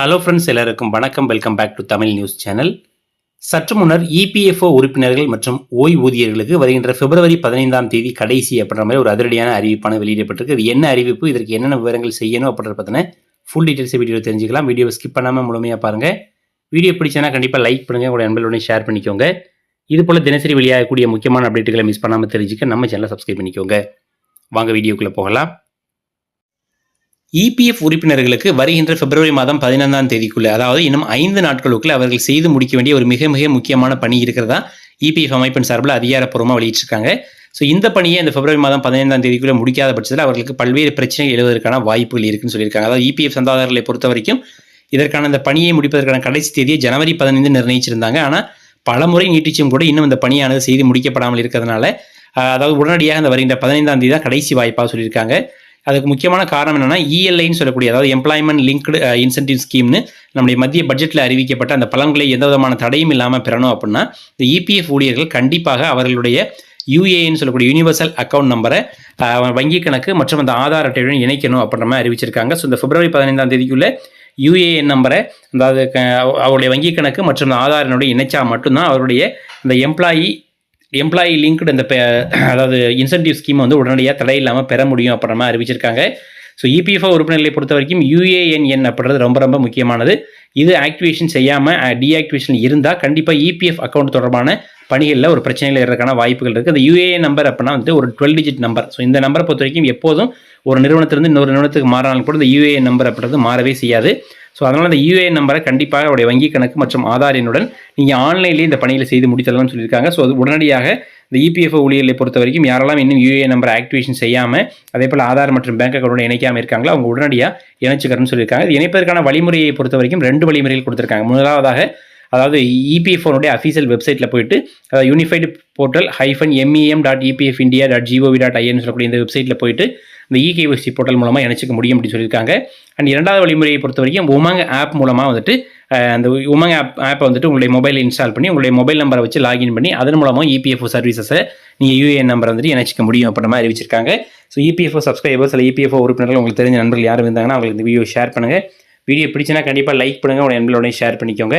Hello friends எல்லாருக்கும் வணக்கம். Welcome back to Tamil news channel சற்று முன்னர் இபிஎஃப்ஓ உறுப்பினர்கள் மற்றும் ஓய்வூதியர்களுக்கு வருகின்ற பிப்ரவரி பதினைந்தாம் தேதி கடைசி அப்படின்ற மாதிரி ஒரு அதிரடியான அறிவிப்பான வெளியிடப்பட்டிருக்கு. இது என்ன அறிவிப்பு? இதற்கு என்னென்ன விவரங்கள் செய்யணும் அப்படின்ற பற்றின ஃபுல் டீட்டெயில்ஸ் வீடியோ தெரிஞ்சுக்கலாம். வீடியோவை ஸ்கிப் பண்ணாமல் முழுமையாக பாருங்கள் வீடியோ பிடிச்சனா கண்டிப்பாக லைக் பண்ணுங்கள் உங்களோட நண்பர்களுடன் ஷேர் பண்ணிக்கோங்க. இது போல் தினசரி வெளியாகக்கூடிய முக்கியமான அப்டேட்டுகளை மிஸ் பண்ணாமல் தெரிஞ்சுக்க நம்ம சேனலை சப்ஸ்கிரைப் பண்ணிக்கோங்க. வாங்க வீடியோக்குள்ளே போகலாம். இபிஎஃப் உறுப்பினர்களுக்கு வருகின்ற பிப்ரவரி மாதம் பதினைந்தாம் தேதிக்குள்ளே அதாவது இன்னும் ஐந்து நாட்களுக்குள்ள அவர்கள் செய்து முடிக்க வேண்டிய ஒரு மிக மிக முக்கியமான பணி இருக்கிறதா இபிஎஃப் அமைப்பின் சார்பில் அதிகாரப்பூர்வமாக வெளியிட்டிருக்காங்க. ஸோ இந்த பணியை இந்த பிப்ரவரி மாதம் பதினைந்தாம் தேதிக்குள்ளே முடிக்காத பட்சத்தில் அவர்களுக்கு பல்வேறு பிரச்சனைகள் எழுவதற்கான வாய்ப்புகள் இருக்குன்னு சொல்லியிருக்காங்க. அதாவது இபிஎஃப் சந்தாதாரர்களை பொறுத்த வரைக்கும் இதற்கான இந்த பணியை முடிப்பதற்கான கடைசி தேதியை ஜனவரி பதினைந்து நிர்ணயிச்சிருந்தாங்க. ஆனால் பல முறை நீட்டிச்சும் கூட இன்னும் இந்த பணியானது செய்து முடிக்கப்படாமல் இருக்கிறதுனால அதாவது உடனடியாக இந்த வருகின்ற பதினைந்தாம் தேதி தான் கடைசி வாய்ப்பாக சொல்லியிருக்காங்க. அதுக்கு முக்கியமான காரணம் என்னன்னா இஎல்ஐன்னு சொல்லக்கூடிய அதாவது எம்ப்ளாய்மெண்ட் லிங்க்டு இன்சென்டிவ் ஸ்கீம்னு நம்முடைய மத்திய பட்ஜெட்டில் அறிவிக்கப்பட்ட அந்த பலன்களை எந்த விதமான தடையும் இல்லாமல் பெறணும் அப்படின்னா இந்த இபிஎஃப் ஊழியர்கள் கண்டிப்பாக அவர்களுடைய யூஏன்னு சொல்லக்கூடிய யூனிவர்சல் அக்கௌண்ட் நம்பரை வங்கி கணக்கு மற்றும் அந்த ஆதார் அட்டையுடன் இணைக்கணும் அப்படின்ற மாதிரி அறிவிச்சிருக்காங்க. ஸோ இந்த பிப்ரவரி பதினைந்தாம் தேதிக்குள்ளே யூஏஎன் நம்பரை அதாவது க- அவருடைய வங்கி கணக்கு மற்றும் அந்த இணைச்சா மட்டும்தான் அவருடைய இந்த எம்ப்ளாயி எம்ப்ளாயி லிங்க்டு அந்த அதாவது இன்சென்டிவ் ஸ்கீம் வந்து உடனடியாக தடை இல்லாமல் பெற முடியும் அப்படின்ற மாதிரி அறிவிச்சிருக்காங்க. ஸோ இபிஎஃப்ஓ உறுப்பினர்களை பொறுத்த வரைக்கும் யூஏஎன்என் அப்படின்றது ரொம்ப ரொம்ப முக்கியமானது. இது ஆக்டிவேஷன் செய்யாமல் டீஆக்டிவேஷன் இருந்தால் கண்டிப்பாக இபிஎஃப் அக்கௌண்ட் தொடர்பான பணிகளில் ஒரு பிரச்சனைகள் இருக்கிறதுக்கான வாய்ப்புகள் இருக்குது அந்த யூஏஎன் நம்பர் அப்படின்னா வந்து ஒரு டுவெல் டிஜிட் நம்பர் ஸோ இந்த நம்பரை பொறுத்த வரைக்கும் எப்போதும் ஒரு நிறுவனத்திலிருந்து இன்னொரு நிறுவனத்துக்கு மாறினாலும் கூட இந்த யூஏஎன் நம்பர் அப்படின்றது மாறவே செய்யாது. ஸோ அதனால் அந்த யூஏஎன் நம்பரை கண்டிப்பாக அவருடைய வங்கி கணக்கு மற்றும் ஆதார் எண்ணுடன் நீங்கள் ஆன்லைன்லேயே இந்த பணிகளை செய்து முடித்தலாம்னு சொல்லியிருக்காங்க. ஸோ அது உடனடியாக இந்த E இபிஎஃப்ஓ ஊழியர்களை பொறுத்த வரைக்கும் யாரெல்லாம் இன்னும் யூஏ நம்பர் ஆக்டிவேஷன் செய்யாமல் அதே போல் ஆதார் மற்றும் பேங்க் அக்கௌண்டோட இணைக்காமல் இருக்காங்களோ அவங்க உடனடியாக இணைச்சிக்கிறேன்னு சொல்லியிருக்காங்க. இது இணைப்பதற்கான வழிமுறையை பொறுத்த வரைக்கும் ரெண்டு வழிமுறைகள் கொடுத்துருக்காங்க. முதலாவதாக அதாவது இபிஎஃப்னுடைய அஃபீஷியல் வெப்சைட்டில் போயிட்டு அதாவது unified portal hyphen MEM dot EPF India dot GOV dot IN சொல்லக்கூடிய இந்த வெப்சைட்டில் போயிட்டு இந்த இகேஒசி போர்ட்டல் மூலமாக இணைச்சிக்க முடியும் அப்படின்னு சொல்லியிருக்காங்க. அண்ட் இரண்டாவது வழிமுறையை பொறுத்த வரைக்கும் உமங் ஆப் மூலமாக வந்துட்டு அந்த உமங் ஆப் ஆப்பை வந்துட்டு உங்களுடைய மொபைலில் இன்ஸ்டால் பண்ணி உங்களுடைய மொபைல் நம்பரை வச்சு லாகின் பண்ணி அதன் மூலமாக இபிஎஃப்ஓ சர்வீசஸை நீங்கள் யூஏஎன் நம்பர் வந்துட்டு இணைச்சிக்க முடியும் அப்படின்ற மாதிரி அறிவிச்சிருக்காங்க. ஸோ E இபிஎஃப்ஓ சப்ஸ்கிரைபர்ஸ் இல்லை இபிஎஃப்ஓ உறுப்பினர்கள் உங்களுக்கு தெரிஞ்ச நண்பர்கள் யாரும் இருந்தாங்கன்னா அவங்களுக்கு இந்த வீடியோ ஷேர் பண்ணுங்கள் வீடியோ பிடிச்சினா கண்டிப்பாக லைக் பண்ணுங்கள் உங்கள் நண்பர்களோடய ஷேர் பண்ணிக்கோங்க.